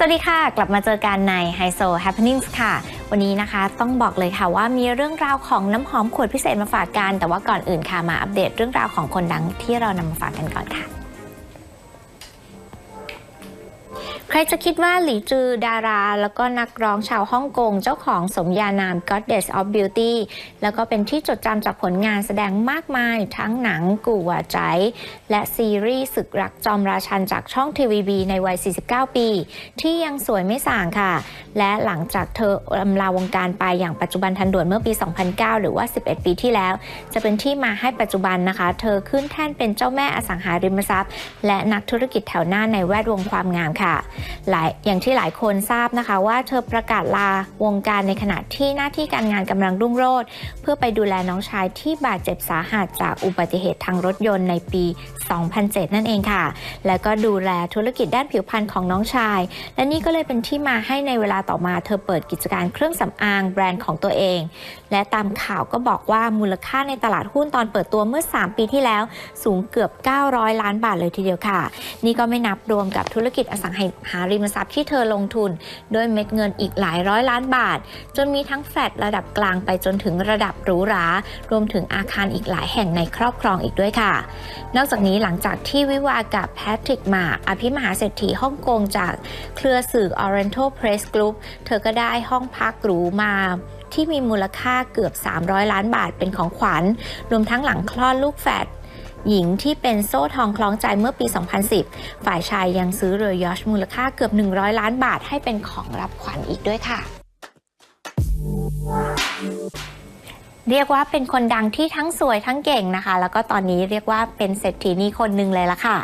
สวัสดีค่ะ กลับมาเจอกันใน h i โซ Happenings ค่ะ วันนี้นะคะต้องบอกเลยค่ะว่ามีเรื่องราวของน้ำหอมขวดพิเศษมาฝากกัน แต่ว่าก่อนอื่นค่ะมาอัปเดตเรื่องราวของคนดังที่เรานำมาฝากกันก่อนค่ะ ใครจะคิดว่าหลีจือดารา แล้วก็นักร้องชาวฮ่องกง เจ้าของสมญานาม Goddess of Beauty แล้วก็เป็นที่จดจำจากผลงานแสดงมากมายทั้งหนังกู่วาใจ และซีรีส์ศึกรักจอมราชันจากช่องทีวีบีในวัย 49 ปี ที่ยังสวยไม่ส่างค่ะ และหลังจากเธออำลาวงการไปอย่างปัจจุบันทันด่วนเมื่อปี 2009 หรือว่า 11 ปีที่แล้ว จะเป็นที่มาให้ปัจจุบันนะคะ เธอขึ้นแท่นเป็นเจ้าแม่อสังหาริมทรัพย์ และนักธุรกิจแถวหน้าในแวดวงความงามค่ะหลายอย่างที่หลายคนทราบนะคะ ว่าเธอประกาศลาวงการในขณะที่หน้าที่การงานกำลังรุ่งโรจน์เพื่อไปดูแลน้องชายที่บาดเจ็บสาหัสจากอุบัติเหตุทางรถยนต์ในปี 2007 นั่นเองค่ะ แล้วก็ดูแลธุรกิจด้านผิวพรรณของน้องชาย และนี่ก็เลยเป็นที่มาให้ในเวลาต่อมาเธอเปิดกิจการเครื่องสำอางแบรนด์ของตัวเอง และตามข่าวก็บอกว่ามูลค่าในตลาดหุ้นตอนเปิดตัวเมื่อ 3 ปีที่แล้วสูงเกือบ 900 ล้านบาทเลยทีเดียวค่ะ นี่ก็ไม่นับรวมกับธุรกิจอสังหาริมทรัพย์ที่เธอลงทุน ด้วยเม็ดเงินอีกหลายร้อยล้านบาท จนมีทั้งแฟลตระดับกลางไปจนถึงระดับหรูหรารวมถึงอาคารอีกหลายแห่งในครอบครองอีกด้วยค่ะ นอกจากนี้หลังจากที่วิวากับแพทริกมาอภิมหาเศรษฐีฮ่องกงจากเครือสื่อ Oriental Press Group เธอก็ได้ห้องพักหรูมาที่มีมูลค่าเกือบ 300 ล้านบาทเป็นของขวัญ รวมทั้งหลังคลอดลูกแฝด หญิงที่เป็นโซ่ทองคล้องใจเมื่อปี 2010 ฝ่ายชายยังซื้อเรือยอชมูลค่าเกือบ 100 ล้านบาทให้เป็นของรับขวัญอีกด้วยค่ะเรียกว่าเป็นคนดังที่ทั้งสวยทั้งเก่งนะคะ แล้วก็ตอนนี้เรียกว่าเป็นเศรษฐีนีคนหนึ่งเลยละค่ะ